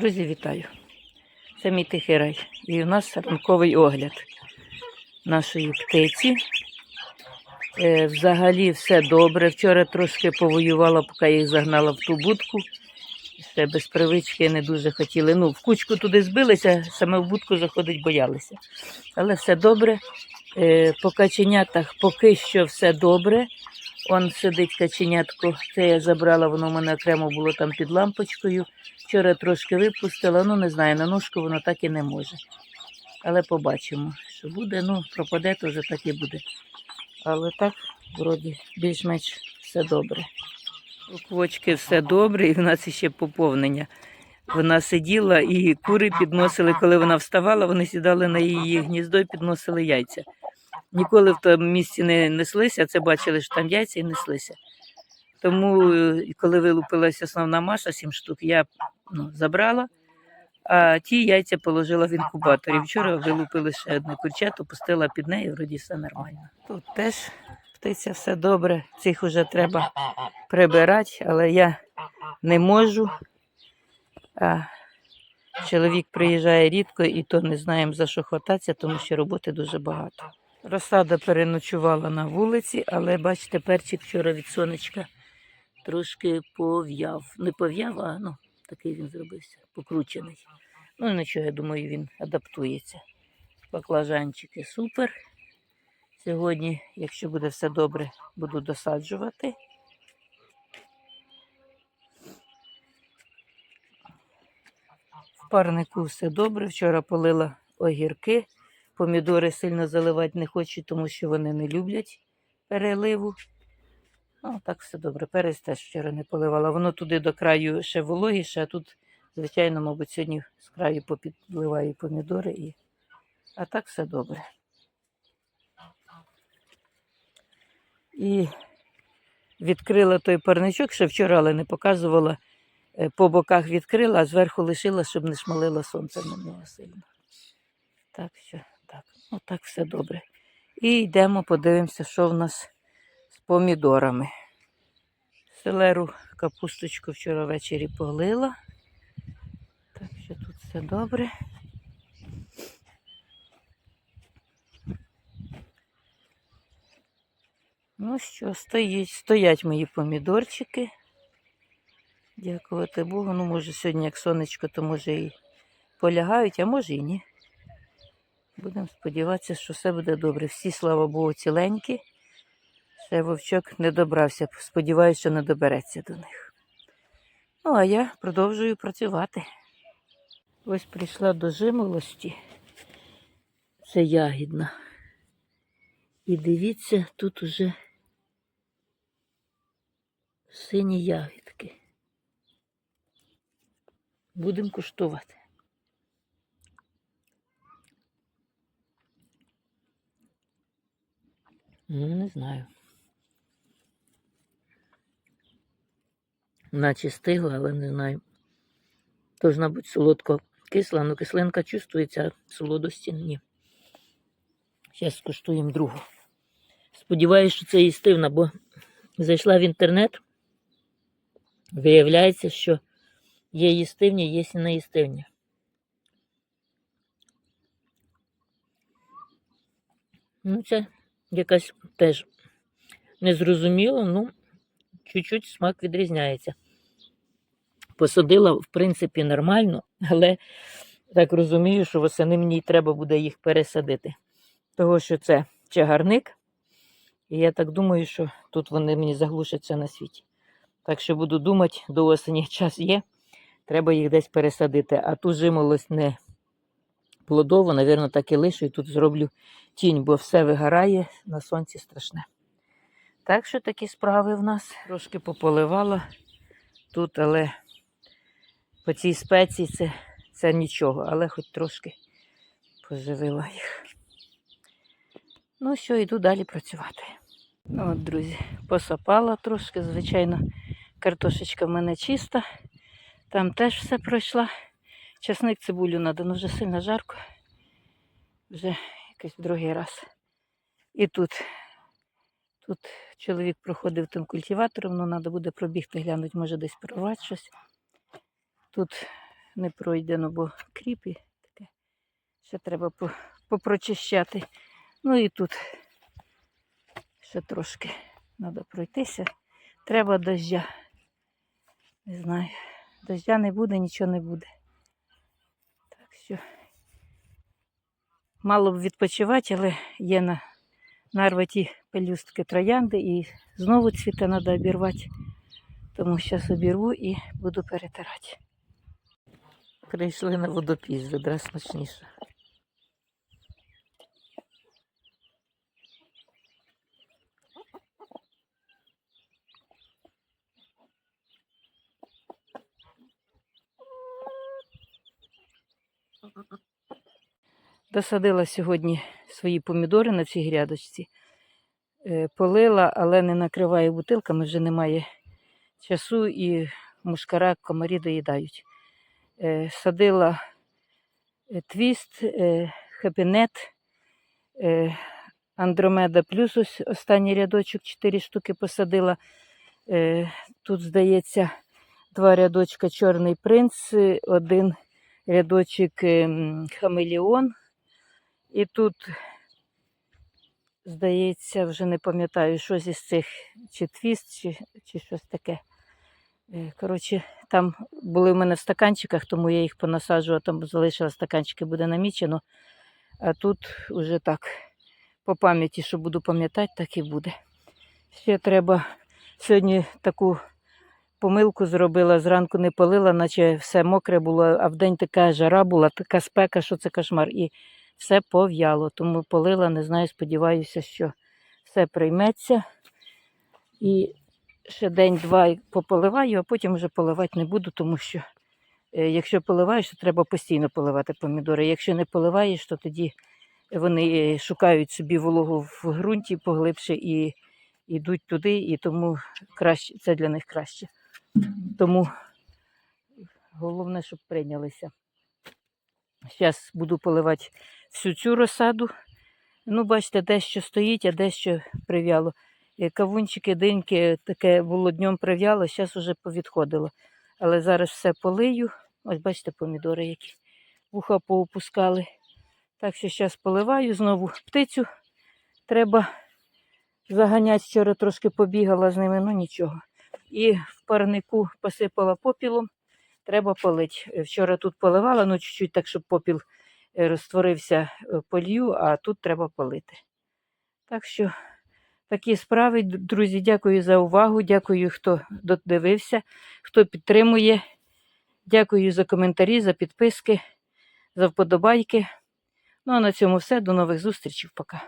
Друзі, вітаю! Це мій тихий рай. І у нас ранковий огляд нашої птиці. Е, взагалі все добре. Вчора трошки повоювала, поки їх загнала в ту будку. Ще без привички не дуже хотіли. Ну, в кучку туди збилися, саме в будку заходить боялися. Але все добре. Е, по каченятах поки що все добре. Он сидить каченятко, це я забрала, воно в мене окремо було там під лампочкою. Вчора трошки випустила, ну не знаю, на ножку воно так і не може. Але побачимо, що буде. Ну, пропаде, то вже так і буде. Але так, вроді, більш-менш все добре. У квочки все добре, і в нас ще поповнення. Вона сиділа і кури підносили, коли вона вставала, вони сідали на її гніздо і підносили яйця. Ніколи в тому місці не неслися, це бачили, що там яйця і неслися. Тому, е, коли вилупилася основна маса, сім штук, я ну, забрала, а ті яйця положила в інкубаторі. Вчора вилупили ще одне курчат, опустила під неї, вроді все нормально. Тут теж птиця все добре, цих вже треба прибирати, але я не можу. А чоловік приїжджає рідко і то не знаємо за що хвататися, тому що роботи дуже багато. Розсада переночувала на вулиці, але бачите, перчик вчора від сонечка трошки пов'яв. Не пов'яв, а ну, такий він зробився, покручений. Ну нічого, я думаю, він адаптується. Баклажанчики супер. Сьогодні, якщо буде все добре, буду досаджувати. В парнику все добре. Вчора полила огірки. Помідори сильно заливати не хочу, тому що вони не люблять переливу. Ну, так все добре. Перець теж вчора не поливала. Воно туди до краю ще вологіше, а тут, звичайно, мабуть, сьогодні з краю попідливаю помідори. І... А так все добре. І відкрила той парничок, ще вчора, але не показувала. Е, По боках відкрила, а зверху лишила, щоб не шмалило сонце на нього сильно. Так що, так, ну так все добре. І йдемо, подивимося, що в нас помідорами. Селеру капусточку вчора ввечері полила. Так що тут все добре. Ну що, стоїть, стоять мої помідорчики. Дякувати Богу. Ну, може, сьогодні, як сонечко, то може і полягають, а може і ні. Будемо сподіватися, що все буде добре. Всі, слава Богу, ціленькі. Ще вовчок не добрався. Сподіваюся, що не добереться до них. Ну, а я продовжую працювати. Ось прийшла до жимолості. Це ягідна. І дивіться, тут уже сині ягідки. Будемо куштувати. Ну, не знаю. Наче стигла, але не знаю. Должна бути солодко кисла, але кислинка чувствується, солодості ні. Зараз скуштуємо другу. Сподіваюся, що це їстивна, бо зайшла в інтернет. Виявляється, що є їстивні, є і неїстивні. Ну, це якась теж незрозуміло, ну, чуть-чуть смак відрізняється. Посадила, в принципі, нормально, але так розумію, що восени мені треба буде їх пересадити. Того, що це чагарник, і я так думаю, що тут вони мені заглушаться на світі. Так що буду думати, до осені час є, треба їх десь пересадити. А ту жимолость не плодову, напевно, так і лишу, і тут зроблю тінь, бо все вигорає на сонці страшне. Так що такі справи в нас. Трошки пополивала тут, але по цій спеції це, це нічого, але хоч трошки поживила їх. Ну що, йду далі працювати. Ну, от, друзі, посапала трошки, звичайно, картошечка в мене чиста. Там теж все пройшла. Часник цибулю треба, ну вже сильно жарко. Вже якийсь другий раз. І тут. Тут чоловік проходив тим культиватором, ну треба буде пробігти, глянути, може десь прорвати щось. Тут не пройдено, бо кріпи таке. Ще треба попрочищати. Ну і тут ще трошки треба пройтися. Треба дождя. Не знаю. Дождя не буде, нічого не буде. Так що мало б відпочивати, але є на нарваті пелюстки троянди і знову цвіте треба обірвати. Тому зараз обірву і буду перетирати. Прийшли на водопій, ведра смачніше. Досадила сьогодні свої помідори на цій грядочці. Е, Полила, але не накриваю бутилками, вже немає часу і мушкара комарі доїдають. Е, Садила е, твіст, хепінет, Андромеда плюс ось останній рядочок, 4 штуки посадила. Тут, здається, два рядочка Чорний принц, один рядочок е, м, хамелеон. І тут, здається, вже не пам'ятаю, щось із цих, чи твіст, чи, чи щось таке. Е, Коротше, там були в мене в стаканчиках, тому я їх понасаджувала, там залишила стаканчики, буде намічено. А тут уже так, по пам'яті, що буду пам'ятати, так і буде. Ще треба сьогодні таку помилку зробила, зранку не полила, наче все мокре було, а вдень така жара була, така спека, що це кошмар. І все пов'яло. Тому полила, не знаю, сподіваюся, що все прийметься. І ще день-два пополиваю, а потім вже поливати не буду, тому що е, якщо поливаєш, то треба постійно поливати помідори. Якщо не поливаєш, то тоді вони е, шукають собі вологу в ґрунті поглибше і йдуть туди, і тому краще, це для них краще. Тому головне, щоб прийнялися. Зараз буду поливати всю цю розсаду. Ну, бачите, дещо стоїть, а дещо прив'яло. Е, Кавунчики, диньки, таке було днем прив'яло, зараз вже повідходило. Але зараз все полию. Ось бачите, помідори які вуха поопускали. Так що зараз поливаю знову птицю. Треба заганяти. Вчора трошки побігала з ними, ну нічого. І в парнику посипала попілом. Треба полити. Вчора тут поливала, ну чуть-чуть так, щоб попіл е, розтворився е, полью, а тут треба полити. Так що такі справи, друзі, дякую за увагу. Дякую, хто додивився, хто підтримує. Дякую за коментарі, за підписки, за вподобайки. Ну а на цьому все. До нових зустрічей. Пока.